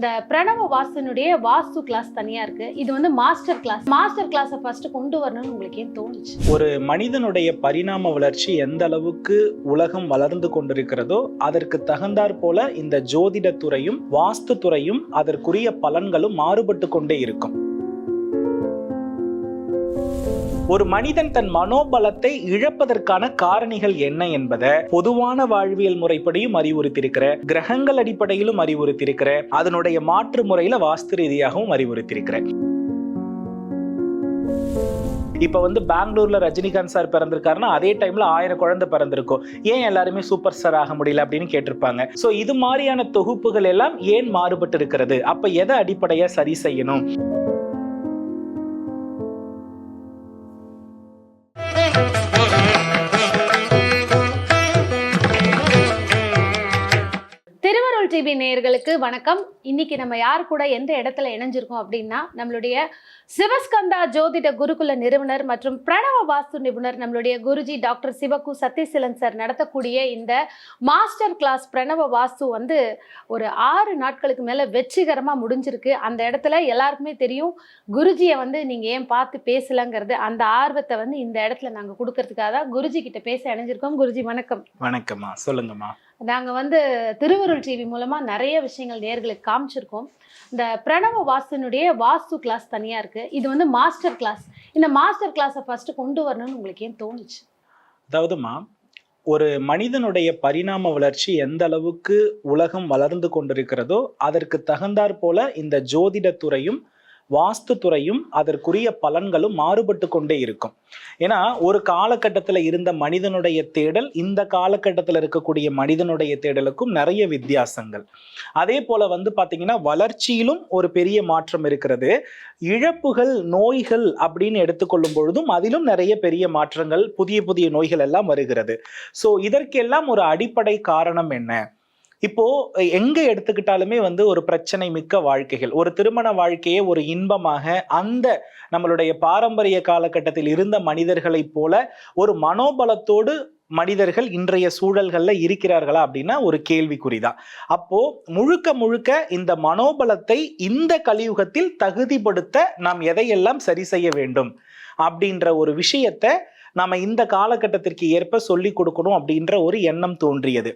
இந்த பிரணவ வாசனுடைய வாஸ்து கிளாஸ் தனியா இருக்கு. இது வந்து மாஸ்டர் கிளாஸ் மாஸ்டர் கிளாஸை ஃபர்ஸ்ட் கொண்டு வரணும்னு உங்களுக்கு ஏன் தோணுச்சு? ஒரு மனிதனுடைய பரிணாம வளர்ச்சி எந்த அளவுக்கு உலகம் வளர்ந்து கொண்டிருக்கிறதோ அதற்கு தகுந்தாற் போல இந்த ஜோதிட துறையும் வாஸ்து துறையும் அதற்குரிய பலன்களும் மாறுபட்டு கொண்டே இருக்கும். ஒரு மனிதன் தன் மனோபலத்தை இழப்பதற்கான காரணிகள் என்ன என்பதை பொதுவான வாழ்வியல் முறைப்படியும் அறிவுறுத்தியிருக்கிற கிரகங்கள் அடிப்படையிலும் அறிவுறுத்தியிருக்கிற அதனுடைய மாற்று முறையில வாஸ்து ரீதியாகவும் அறிவுறுத்தியிருக்கிறேன் இப்ப வந்து பெங்களூர்ல ரஜினிகாந்த் சார் பிறந்திருக்காருன்னா அதே டைம்ல ஆயிரம் குழந்தை பிறந்திருக்கும். ஏன் எல்லாருமே சூப்பர் ஸ்டார் ஆக முடியல அப்படின்னு கேட்டிருப்பாங்க. சோ இது மாதிரியான தொகுப்புகள் எல்லாம் ஏன் மாறுபட்டு இருக்கிறது அப்ப எதை அடிப்படையா சரி செய்யணும்? திருவருள் டிவி நேயர்களுக்கு வணக்கம். இன்னைக்கு நம்ம யார் கூட எந்த இடத்துல இணைஞ்சிருக்கோம் அப்படின்னா நம்மளுடைய சிவஸ்கந்தா ஜோதிட குருகுல நிறுவனர் மற்றும் பிரணவ வாஸ்து நிபுணர் நம்மளுடைய குருஜி டாக்டர் சிவகு சத்யசீலன் சார் நடத்தக்கூடிய இந்த மாஸ்டர் கிளாஸ் பிரணவ வாஸ்து வந்து ஒரு ஆறு நாட்களுக்கு மேல வெற்றிகரமா முடிஞ்சிருக்கு. அந்த இடத்துல எல்லாருக்குமே தெரியும் குருஜியை வந்து நீங்க ஏன் பார்த்து பேசலங்கிறது அந்த ஆர்வத்தை வந்து இந்த இடத்துல நாங்க கொடுக்கறதுக்காக தான் குருஜி கிட்ட பேச இணைஞ்சிருக்கோம். குருஜி வணக்கம். வணக்கம்மா. சொல்லுங்கம்மா. நாங்கள் வந்து திருவருள் டிவி மூலமாக நிறைய விஷயங்கள் நேர்களுக்கு காமிச்சிருக்கோம். இந்த பிரணவ வாசனுடைய வாஸ்து கிளாஸ் தனியாக இருக்குது இது வந்து மாஸ்டர் கிளாஸ் இந்த மாஸ்டர் கிளாஸை ஃபஸ்ட்டு கொண்டு வரணும்னு உங்களுக்கு ஏன் தோணுச்சு? அதாவதுமா ஒரு மனிதனுடைய பரிணாம வளர்ச்சி எந்த அளவுக்கு உலகம் வளர்ந்து கொண்டிருக்கிறதோ அதற்கு தகுந்தாற் போல இந்த ஜோதிட துறையும் வாஸ்து துறையும் அதற்குரிய பலன்களும் மாறுபட்டு கொண்டே இருக்கும். ஏன்னா ஒரு காலகட்டத்தில் இருந்த மனிதனுடைய தேடல் இந்த காலகட்டத்தில் இருக்கக்கூடிய மனிதனுடைய தேடலுக்கும் நிறைய வித்தியாசங்கள். அதே போல வந்து பார்த்தீங்கன்னா வளர்ச்சியிலும் ஒரு பெரிய மாற்றம் இருக்கிறது. இழப்புகள் நோய்கள் அப்படின்னு எடுத்துக்கொள்ளும் பொழுதும் அதிலும் நிறைய பெரிய மாற்றங்கள் புதிய புதிய நோய்கள் எல்லாம் வருகிறது. ஸோ இதற்கெல்லாம் ஒரு அடிப்படை காரணம் என்ன? இப்போ எங்க எடுத்துக்கிட்டாலுமே வந்து ஒரு பிரச்சனை மிக்க வாழ்க்கைகள். ஒரு திருமண வாழ்க்கையே ஒரு இன்பமாக அந்த நம்மளுடைய பாரம்பரிய காலகட்டத்தில் இருந்த மனிதர்களைப் போல ஒரு மனோபலத்தோடு மனிதர்கள் இன்றைய சூழல்கள்ல இருக்கிறார்களா அப்படின்னா ஒரு கேள்விக்குறிதான். அப்போ முழுக்க முழுக்க இந்த மனோபலத்தை இந்த கலியுகத்தில் தகுதிப்படுத்த நாம் எதையெல்லாம் சரி செய்ய வேண்டும் அப்படின்ற ஒரு விஷயத்தை நாம இந்த காலகட்டத்திற்கு ஏற்ப சொல்லிக் கொடுக்கணும் அப்படின்ற ஒரு எண்ணம் தோன்றியது.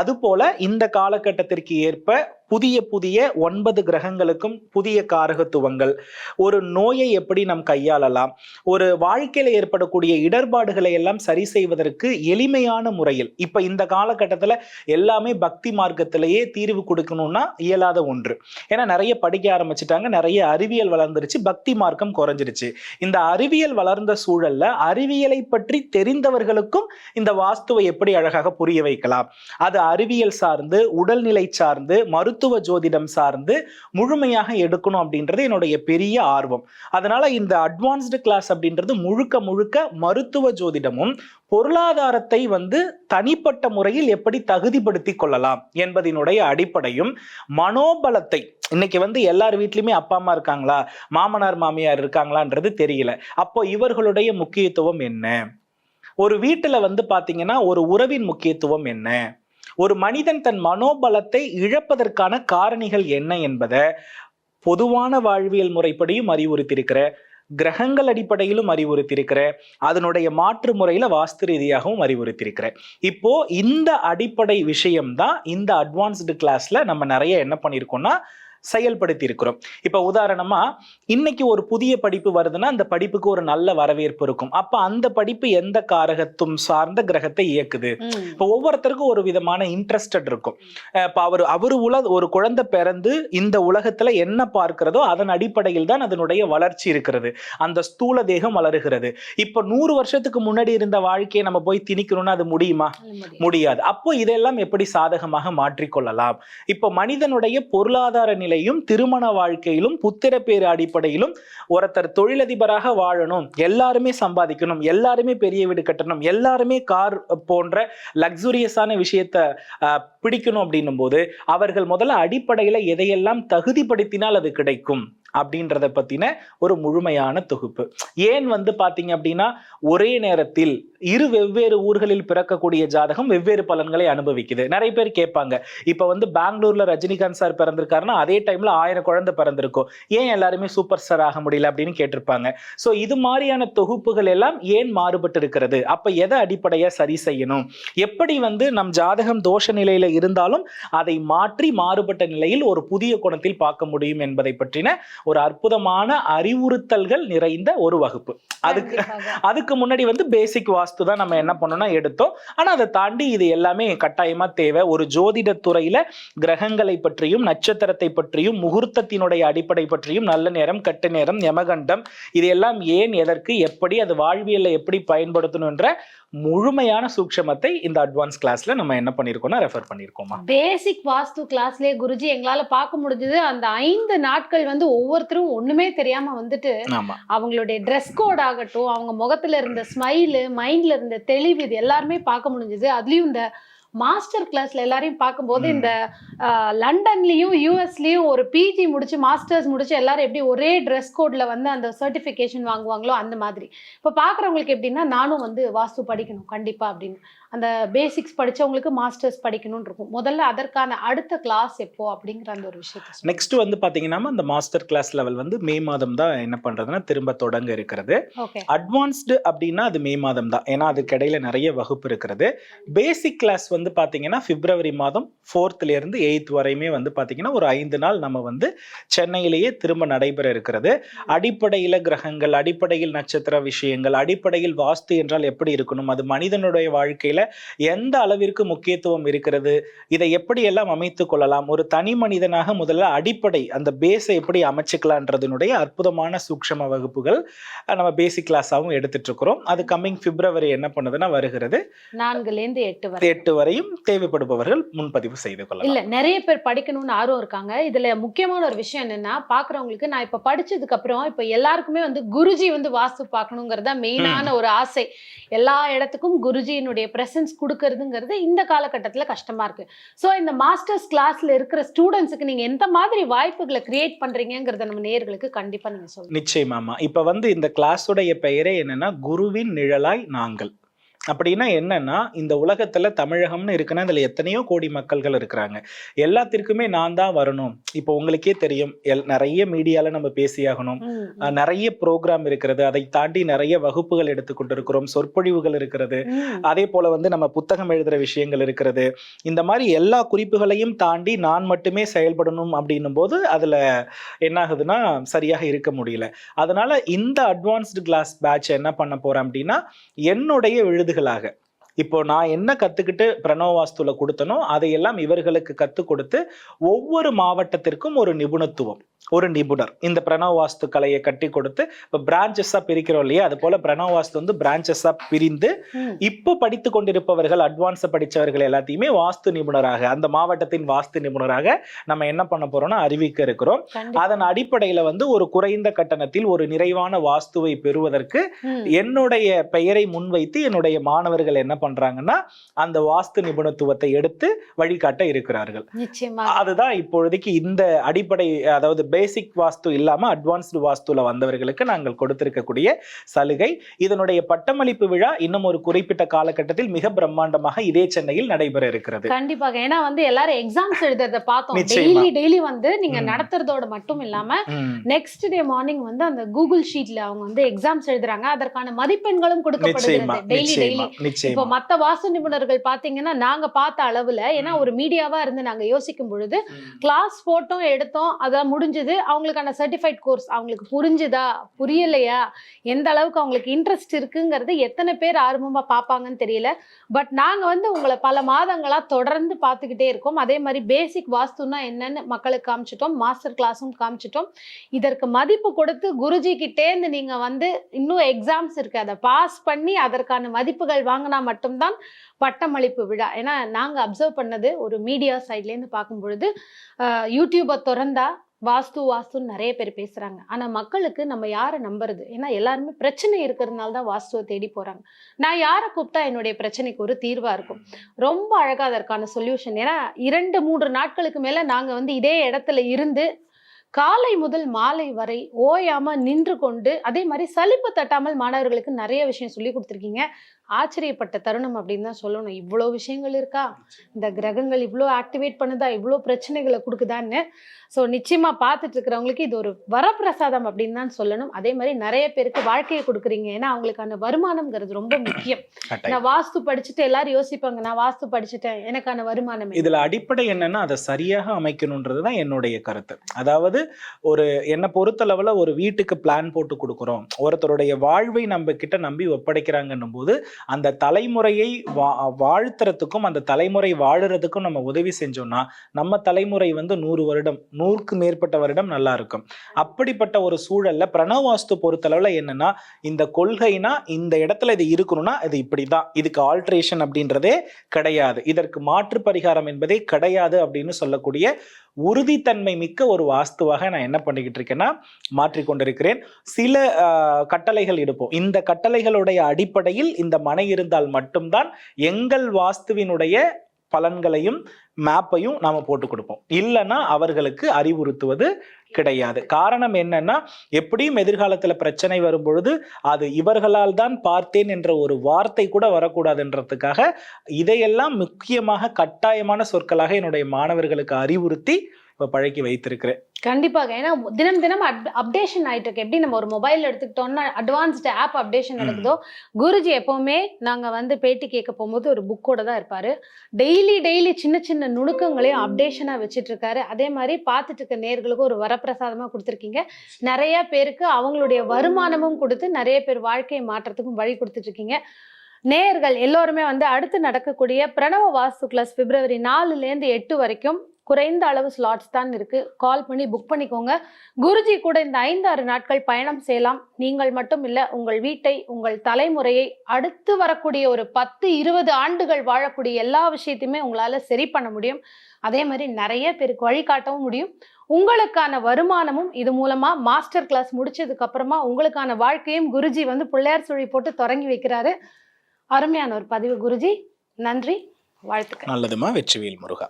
அதுபோல இந்த காலகட்டத்திற்கு ஏற்ப புதிய புதிய ஒன்பது கிரகங்களுக்கும் புதிய காரகத்துவங்கள். ஒரு நோயை எப்படி நாம் கையாளலாம்? ஒரு வாழ்க்கையில் ஏற்படக்கூடிய இடர்பாடுகளை எல்லாம் சரி செய்வதற்கு எளிமையான முறையில் இப்ப இந்த காலகட்டத்தில் எல்லாமே பக்தி மார்க்கத்திலேயே தீர்வு கொடுக்கணும்னா இயலாத ஒன்று. ஏன்னா நிறைய படிக்க ஆரம்பிச்சிட்டாங்க நிறைய அறிவியல் வளர்ந்துருச்சு பக்தி மார்க்கம் குறைஞ்சிருச்சு. இந்த அறிவியல் வளர்ந்த சூழல்ல அறிவியலை பற்றி தெரிந்தவர்களுக்கும் இந்த வாஸ்துவை எப்படி அழகாக புரிய வைக்கலாம்? அது அறிவியல் சார்ந்து உடல்நிலை சார்ந்து மருத்துவ மருத்துவ ஜோதிடம் சார்ந்து முழுமையாக எடுக்கணும் அப்படின்றது என்னுடைய பெரிய ஆர்வம். அதனால இந்த அட்வான்ஸ்டு கிளாஸ் அப்படின்றது முழுக்க முழுக்க மருத்துவ ஜோதிடமும் பொருளாதாரத்தை வந்து தனிப்பட்ட முறையில் எப்படி தகுதிப்படுத்தி கொள்ளலாம் என்பதனுடைய அடிப்படையும் மனோபலத்தை இன்னைக்கு வந்து எல்லார் வீட்லயுமே அப்பா அம்மா இருக்காங்களா? மாமனார் மாமியார் இருக்காங்களான்றது தெரியல. அப்போ இவர்களுடைய முக்கியத்துவம் என்ன? ஒரு வீட்டுல வந்து பாத்தீங்கன்னா ஒரு உறவின் முக்கியத்துவம் என்ன? ஒரு மனிதன் தன் மனோபலத்தை இழப்பதற்கான காரணிகள் என்ன என்பதை பொதுவான வாழ்வியல் முறைப்படியும் அறிவுறுத்தியிருக்கிற கிரகங்கள் அடிப்படையிலும் அறிவுறுத்தியிருக்கிற அதனுடைய மாற்று முறையில வாஸ்து ரீதியாகவும் அறிவுறுத்தியிருக்கிற. இப்போ இந்த அடிப்படை விஷயம்தான் இந்த அட்வான்ஸ்டு கிளாஸ்ல நம்ம நிறைய என்ன பண்ணியிருக்கோம்னா செயல்படுத்தி இருக்கிறோம் இப்ப உதாரணமா இன்னைக்கு ஒரு புதிய படிப்பு வருதுன்னா அந்த படிப்புக்கு ஒரு நல்ல வரவேற்பு இருக்கும். அப்ப அந்த படிப்பு எந்த காரகத்துவம் சார்ந்த கிரகத்தை இயக்குது. இப்போ ஒவ்வொருத்தருக்கும் ஒரு விதமான இன்ட்ரெஸ்டட் இருக்கும். இப்ப அவர் அவர் உல ஒரு குழந்தை பிறந்து இந்த உலகத்துல என்ன பார்க்கிறதோ அதன் அடிப்படையில் தான் அதனுடைய வளர்ச்சி இருக்கிறது. அந்த ஸ்தூல தேகம் வளருகிறது. இப்ப நூறு வருஷத்துக்கு முன்னாடி இருந்த வாழ்க்கையை நம்ம போய் திணிக்கணும்னா அது முடியுமா. முடியாது. அப்போ இதெல்லாம் எப்படி சாதகமாக மாற்றிக்கொள்ளலாம்? இப்போ மனிதனுடைய பொருளாதார நிலையும் திருமண வாழ்க்கையிலும் புத்திர அடிப்படையிலும் ஒருத்தர் தொழிலதிபராக வாழணும். எல்லாருமே சம்பாதிக்கணும். எல்லாருமே பெரிய வீடு கட்டணும். எல்லாருமே கார் போன்ற லக்ஸூரியஸான விஷயத்த பிடிக்கணும் அப்படின்னும் போது அவர்கள் முதல்ல அடிப்படையில எதையெல்லாம் தகுதிப்படுத்தினால் அது கிடைக்கும். அப்படின்றத பத்தின ஒரு முழுமையான தொகுப்பு. ஏன் வந்து பாத்தீங்க அப்படின்னா ஒரே நேரத்தில் இரு வெவ்வேறு ஊர்களில் பிறக்கக்கூடிய ஜாதகம் வெவ்வேறு பலன்களை அனுபவிக்குது. நிறைய பேர் கேட்பாங்க இப்ப வந்து பெங்களூர்ல ரஜினிகாந்த் சார் பிறந்திருக்காருன்னா அதே டைம்ல ஆயிரம் குழந்தை பிறந்திருக்கும். ஏன் எல்லாருமே சூப்பர் ஸ்டார் ஆக முடியல அப்படின்னு கேட்டிருப்பாங்க. சோ இது மாதிரியான தொகுப்புகள் எல்லாம் ஏன் மாறுபட்டு இருக்கிறது? அப்ப எதை அடிப்படையா சரி செய்யணும்? எப்படி வந்து நம் ஜாதகம் தோஷ நிலையில இருந்தாலும் அதை மாற்றி மாறுபட்ட நிலையில் ஒரு புதிய கோணத்தில் பார்க்க முடியும் என்பதை பற்றின ஒரு அற்புதமான அறிவுறுத்தல்கள் நிறைந்த ஒரு வகுப்பு. அதுக்கு. அதுக்கு முன்னாடி வந்து பேசிக் வாஸ்து தான் நம்ம என்ன பண்ணோம்னா எடுத்தோம். ஆனா அதை தாண்டி இது எல்லாமே கட்டாயமா தேவை. ஒரு ஜோதிட துறையில கிரகங்களை பற்றியும் நட்சத்திரத்தை பற்றியும் முகூர்த்தத்தினுடைய அடிப்படை பற்றியும் நல்ல நேரம் கெட்ட நேரம் யமகண்டம் இது எல்லாம் ஏன் எதற்கு எப்படி அது வாழ்வியல்ல எப்படி பயன்படுத்தணும்ன்ற முழுமையான சூக்ஷமத்தை இந்த அட்வான்ஸ் கிளாஸ்ல நம்ம என்ன பண்ணிருக்கோம்னா ரெஃபர் பண்ணிருக்கோமா? பேசிக் வாஸ்து கிளாஸ்லயே குருஜி எங்களால பார்க்க முடிஞ்சது அந்த ஐந்து நாட்கள் வந்து ஒவ்வொருத்தரும் ஒண்ணுமே தெரியாம வந்துட்டு அவங்களுடைய ட்ரெஸ் கோட் ஆகட்டும் அவங்க முகத்துல இருந்த ஸ்மைலு மைண்ட்ல இருந்த தெளிவு இது எல்லாருமே பார்க்க முடிஞ்சது. அதுலயும் இந்த மாஸ்டர் கிளாஸ்ல எல்லாரையும் பார்க்கும்போது. இந்த லண்டன்லயும் யூஎஸ்லயும் ஒரு பிஜி முடிச்சு மாஸ்டர்ஸ் முடிச்சு எல்லாரும் எப்படி ஒரே ட்ரெஸ் கோட்ல வந்து அந்த சர்டிஃபிகேஷன் வாங்குவாங்களோ அந்த மாதிரி. இப்போ பார்க்குறவங்களுக்கு எப்படின்னா நானும் வந்து வாஸ்து படிக்கணும் கண்டிப்பா அப்படின்னு. அந்த பேசிக்ஸ் படிச்சவங்களுக்கு மாஸ்டர்ஸ் படிக்கணும்னு இருக்கும். முதல்ல அதற்கான அடுத்த கிளாஸ் எப்போ அப்படிங்கிற அந்த ஒரு விஷயத்தை. நெக்ஸ்ட் வந்து பாத்தீங்கன்னா அந்த மாஸ்டர் கிளாஸ் லெவல் வந்து மே மாதம் தான் என்ன பண்றதுன்னா திரும்ப தொடங்க இருக்கிறது. ஓகே அட்வான்ஸ்டு அப்படின்னா அது மே மாதம் தான். ஏன்னா அதுக்கு இடையில நிறைய வகுப்பு இருக்கிறது. பேசிக் கிளாஸ் வந்து பாத்தீங்கன்னா பிப்ரவரி மாதம் ஃபோர்த்ல இருந்து எயித் வரையுமே வந்து பாத்தீங்கன்னா ஒரு ஐந்து நாள் நம்ம வந்து சென்னையிலேயே திரும்ப நடைபெற இருக்கிறது. அடிப்படையில கிரகங்கள் அடிப்படையில் நட்சத்திர விஷயங்கள் அடிப்படையில் வாஸ்து என்றால் எப்படி இருக்கணும்? அது மனிதனுடைய வாழ்க்கையில எந்த அளவிற்கு முக்கியத்துவம் இருக்கிறது? இதை எப்படி எல்லாம் அமைத்துக் கொள்ளலாம்? ஒரு தனி மனிதனாக முதல்ல அடிப்படை அந்த பேஸை எப்படி அமைச்சுக்கலான்றதுனுடைய அற்புதமான சூக்ஷம வகுப்புகள் நம்ம பேசிக் கிளாஸாகவும் எடுத்துட்டு இருக்கிறோம். அது கம்மிங் பிப்ரவரி என்ன பண்ணுதுன்னா வருகிறது. நான்குல இருந்து எட்டு வரை. எட்டு வரையும் தேவைப்படுபவர்கள் முன்பதிவு செய்து கொள்ளலாம். இல்ல நிறைய பேர் படிக்கணும்னு ஆர்வம் இருக்காங்க. இதுல முக்கியமான ஒரு விஷயம் என்னன்னா பாக்குறவங்களுக்கு நான் இப்ப படிச்சதுக்கு அப்புறம் இப்ப எல்லாருக்குமே வந்து குருஜி வந்து வாஸ்து பார்க்கணுங்கிறது மெயினான ஒரு ஆசை. எல்லா இடத்துக்கும் குருஜியினுடைய பிரசன்ஸ் கொடுக்கறதுங்கிறது இந்த காலகட்டத்துல கஷ்டமா இருக்கு. சோ இந்த மாஸ்டர்ஸ் கிளாஸ்ல இருக்கிற ஸ்டூடெண்ட்ஸுக்கு நீங்க எந்த மாதிரி வாய்ப்புகளை கிரியேட் பண்றீங்கங்கிறத நம்ம நேயர்களுக்கு கண்டிப்பா நீங்க சொல்லுங்க. நிச்சயமாமா இப்ப வந்து இந்த கிளாஸுடைய பெயரே என்னன்னா குருவின் நிழலாய் நாங்கள். அப்படின்னா என்னன்னா இந்த உலகத்துல தமிழகம்னு இருக்குன்னா இதுல எத்தனையோ கோடி மக்கள்கள் இருக்கிறாங்க. எல்லாத்திற்குமே நான் தான் வரணும். இப்போ உங்களுக்கே தெரியும் எல்- நிறைய மீடியால நம்ம பேசியாகணும். நிறைய ப்ரோக்ராம் இருக்கிறது. அதை தாண்டி நிறைய வகுப்புகள் எடுத்துக்கொண்டு இருக்கிறோம் சொற்பொழிவுகள் இருக்கிறது. அதே போல வந்து நம்ம புத்தகம் எழுதுற விஷயங்கள் இருக்கிறது. இந்த மாதிரி எல்லா குறிப்புகளையும் தாண்டி நான் மட்டுமே செயல்படணும் அப்படின்னும் போது அதுல என்ன ஆகுதுன்னா சரியாக இருக்க முடியல. அதனால இந்த அட்வான்ஸ்டு கிளாஸ் பேட்ச் என்ன பண்ண போறேன் அப்படின்னா என்னுடைய ஆண்டுகளாக இப்போ நான் என்ன கத்துக்கிட்டு பிரணவ வாஸ்துல கொடுத்தனோ அதையெல்லாம் இவர்களுக்கு கத்து கொடுத்து ஒவ்வொரு மாவட்டத்திற்கும் ஒரு நிபுணத்துவம். ஒரு நிபுணர். இந்த பிரணவ வாஸ்து கலையை கட்டி கொடுத்து இப்போ பிரான்ச்சஸா பிரிக்கிறோம் இல்லையா? அது போல பிரணவ வாஸ்து வந்து பிரான்ச்சஸா பிரிந்து. இப்போ படித்து கொண்டிருப்பவர்கள் அட்வான்ஸ் படிச்சவர்கள் எல்லாத்தையுமே வாஸ்து நிபுணராக அந்த மாவட்டத்தின் வாஸ்து நிபுணராக நம்ம என்ன பண்ண போறோம்னா அறிவிக்க இருக்கிறோம். அதன் அடிப்படையில வந்து ஒரு குறைந்த கட்டணத்தில் ஒரு நிறைவான வாஸ்துவை பெறுவதற்கு என்னுடைய பெயரை முன்வைத்து என்னுடைய மாணவர்கள் என்ன பண்றாங்கன்னா அந்த வாஸ்து நிபுணத்துவத்தை எடுத்து வழிகாட்ட இருக்கிறார்கள். அதுதான் இப்பொழுதைக்கு இந்த அடிப்படை அதாவது பேசிக் வாஸ்து இல்லாம அட்வான்ஸ்டு வாஸ்துல வந்தவர்களுக்கு நாங்கள் கொடுத்திருக்கக்கூடிய சலுகை. இதனுடைய பட்டமளிப்பு விழா இன்னும் ஒரு குறிப்பிட்ட காலகட்டத்தில் மிக பிரம்மாண்டமாக இதே சென்னையில் நடைபெற இருக்கிறது. கண்டிப்பாக. ஏன்னா வந்து எல்லாரும் எக்ஸாம்ஸ் எழுதுறத பார்த்தோம். டெய்லி டெய்லி வந்து நீங்க. நடத்துறதோட மட்டும் இல்லாம. நெக்ஸ்ட் டே மார்னிங் வந்து அந்த கூகுள் ஷீட்ல அவங்க வந்து எக்ஸாம்ஸ் எழுதுறாங்க. அதற்கான மதிப்பெண்களும் கொடுக்கப்படுகிறது டெய்லி டெய்லி இப்போ மத்த வாஸ்து நிபுணர்கள் பாத்தீங்கன்னா நாங்க பார்த்த அளவுல ஏன்னா ஒரு மீடியாவா இருந்து நாங்க யோசிக்கும் பொழுது கிளாஸ் போட்டோம் எடுத்தோம் அதான் முடிஞ்சது. அவங்களுக்கான சர்டிஃபைட் கோர்ஸ் அவங்களுக்கு புரிஞ்சுதா? புரியலையா? எந்த அளவுக்கு அவங்களுக்கு இன்ட்ரெஸ்ட் இருக்குங்கிறது எத்தனை பேர் ஆர்வமாக பார்ப்பாங்கன்னு தெரியல. பட் நாங்கள் வந்து உங்களை பல மாதங்களாக தொடர்ந்து பார்த்துக்கிட்டே இருக்கோம். அதே மாதிரி பேசிக் வாஸ்துன்னா என்னன்னு மக்களுக்கு காமிச்சிட்டோம். மாஸ்டர் கிளாஸும் காமிச்சிட்டோம். இதற்கு மதிப்பு கொடுத்து குருஜி கிட்டேந்து நீங்கள் வந்து இன்னும் எக்ஸாம்ஸ் இருக்கு. அதை பாஸ் பண்ணி அதற்கான மதிப்புகள் வாங்கினா மட்டும்தான் பட்டமளிப்பு விழா. ஏன்னா நாங்கள் அப்சர்வ் பண்ணது ஒரு மீடியா சைட்லேருந்து பார்க்கும் பொழுது யூடியூபை திறந்தா வாஸ்து வாஸ்துன்னு நிறைய பேர் பேசுறாங்க. ஆனா மக்களுக்கு நம்ம யாரை நம்புறது? ஏன்னா எல்லாருமே பிரச்சனை இருக்கிறதுனால தான் வாஸ்துவை தேடி போறாங்க. நான் யாரை கூப்பிட்டா என்னுடைய பிரச்சனைக்கு ஒரு தீர்வா இருக்கும்? ரொம்ப அழகா அதற்கான சொல்யூஷன் ஏன்னா இரண்டு மூன்று நாட்களுக்கு மேல நாங்க வந்து இதே இடத்துல இருந்து காலை முதல் மாலை வரை ஓயாம நின்று கொண்டு அதே மாதிரி சலிப்பு தட்டாமல் மாணவர்களுக்கு நிறைய விஷயம் சொல்லி கொடுத்துருக்கீங்க. ஆச்சரியப்பட்ட தருணம் அப்படின்னு தான் சொல்லணும். இவ்வளோ விஷயங்கள் இருக்கா? இந்த கிரகங்கள் இவ்வளோ ஆக்டிவேட் பண்ணுதா? இவ்வளோ பிரச்சனைகளை கொடுக்குதான்னு. ஸோ நிச்சயமா பார்த்துட்டு இருக்கிறவங்களுக்கு இது ஒரு வரப்பிரசாதம் அப்படின்னு தான் சொல்லணும். அதே மாதிரி நிறைய பேருக்கு வாழ்க்கையை கொடுக்குறீங்க. ஏன்னா அவங்களுக்கான வருமானம்ங்கிறது ரொம்ப முக்கியம். நான் வாஸ்து படிச்சுட்டு எல்லாரும் யோசிப்பாங்க நான் வாஸ்து படிச்சுட்டேன். எனக்கான வருமானம்? இதுல அடிப்படை என்னன்னா அதை சரியாக அமைக்கணுன்றது தான் என்னுடைய கருத்து. அதாவது ஒரு என்னை பொறுத்தளவுல ஒரு வீட்டுக்கு பிளான் போட்டு கொடுக்குறோம். ஒருத்தருடைய வாழ்வை நம்ம கிட்ட நம்பி ஒப்படைக்கிறாங்கன்னும் போது அந்த தலைமுறையை வா வாழ்த்துறதுக்கும் அந்த தலைமுறை வாழுறதுக்கும் நம்ம உதவி செஞ்சோம்னா நம்ம தலைமுறை வந்து நூறு வருடம் நூறுக்கு மேற்பட்ட வருடம் நல்லா இருக்கும். அப்படிப்பட்ட ஒரு சூழல்ல பிரணவ வாஸ்து பொறுத்தளவுல என்னன்னா இந்த கொள்கைனா இந்த இடத்துல இது இருக்கணும்னா இது இப்படிதான். இதுக்கு ஆல்ட்ரேஷன் அப்படின்றதே கிடையாது. இதற்கு மாற்று பரிகாரம் என்பதே கிடையாது அப்படின்னு சொல்லக்கூடிய உறுதித்தன்மை மிக்க ஒரு வாஸ்துவாக நான் என்ன பண்ணிக்கிட்டு இருக்கேன்னா மாற்றிக்கொண்டிருக்கிறேன் சில கட்டளைகள் எடுப்போம். இந்த கட்டளைகளுடைய அடிப்படையில் இந்த மனை இருந்தால் மட்டும்தான் எங்கள் வாஸ்துவினுடைய பலன்களையும் மேப்பையும் நாம போட்டு கொடுப்போம். இல்லைன்னா அவர்களுக்கு அறிவுறுத்துவது கிடையாது. காரணம் என்னன்னா எப்படியும் எதிர்காலத்துல பிரச்சனை வரும் பொழுது அது இவர்களால் தான் பார்த்தேன் என்ற ஒரு வார்த்தை கூட வரக்கூடாதுன்றதுக்காக இதையெல்லாம் முக்கியமாக கட்டாயமான சொற்களாக என்னுடைய மாணவர்களுக்கு அறிவுறுத்தி இப்ப பழக்கி வைத்திருக்கிறேன். கண்டிப்பாக. ஏன்னா தினம் தினம் அப்டேஷன் ஆயிட்டு இருக்கு எப்படி நம்ம ஒரு மொபைல் எடுத்துக்கிட்டோம்னா அட்வான்ஸ்டு ஆப் அப்டேஷன் நடக்குதோ குருஜி எப்பவுமே நாங்க வந்து பேட்டி கேட்க போகும்போது ஒரு புக்கோட தான் இருப்பாரு. டெய்லி டெய்லி சின்ன சின்ன நுணுக்கங்களையும் அப்டேஷனா வச்சுட்டு இருக்காரு அதே மாதிரி பார்த்துட்டு இருக்க நேர்களுக்கு ஒரு வரப்பிரசாதமா கொடுத்துருக்கீங்க. நிறைய பேருக்கு அவங்களுடைய வருமானமும் கொடுத்து நிறைய பேர் வாழ்க்கையை மாற்றத்துக்கும் வழி கொடுத்துட்டு இருக்கீங்க நேயர்கள் எல்லோருமே வந்து அடுத்து நடக்கக்கூடிய பிரணவ வாஸ்து கிளாஸ் பிப்ரவரி நாலுலேருந்து எட்டு வரைக்கும் குறைந்த அளவு ஸ்லாட்ஸ் தான் இருக்கு. கால் பண்ணி புக் பண்ணிக்கோங்க. குருஜி கூட இந்த ஐந்து ஆறு நாட்கள் பயணம் செய்யலாம். நீங்கள் மட்டும் இல்லை உங்கள் வீட்டை உங்கள் தலைமுறையை அடுத்து வரக்கூடிய ஒரு பத்து இருபது ஆண்டுகள் வாழக்கூடிய எல்லா விஷயத்தையுமே உங்களால சரி பண்ண முடியும். அதே மாதிரி நிறைய பேருக்கு வழிகாட்டவும் முடியும். உங்களுக்கான வருமானமும் இது மூலமா மாஸ்டர் கிளாஸ் முடிச்சதுக்கு அப்புறமா உங்களுக்கான வாழ்க்கையும் குருஜி வந்து பிள்ளையார் சுழி போட்டு தொடங்கி வைக்கிறாரு. அருமையான ஒரு பதிவு குருஜி. நன்றி. வாழ்த்துக்கள். நல்லதுமா வெற்றிவேல் முருகா.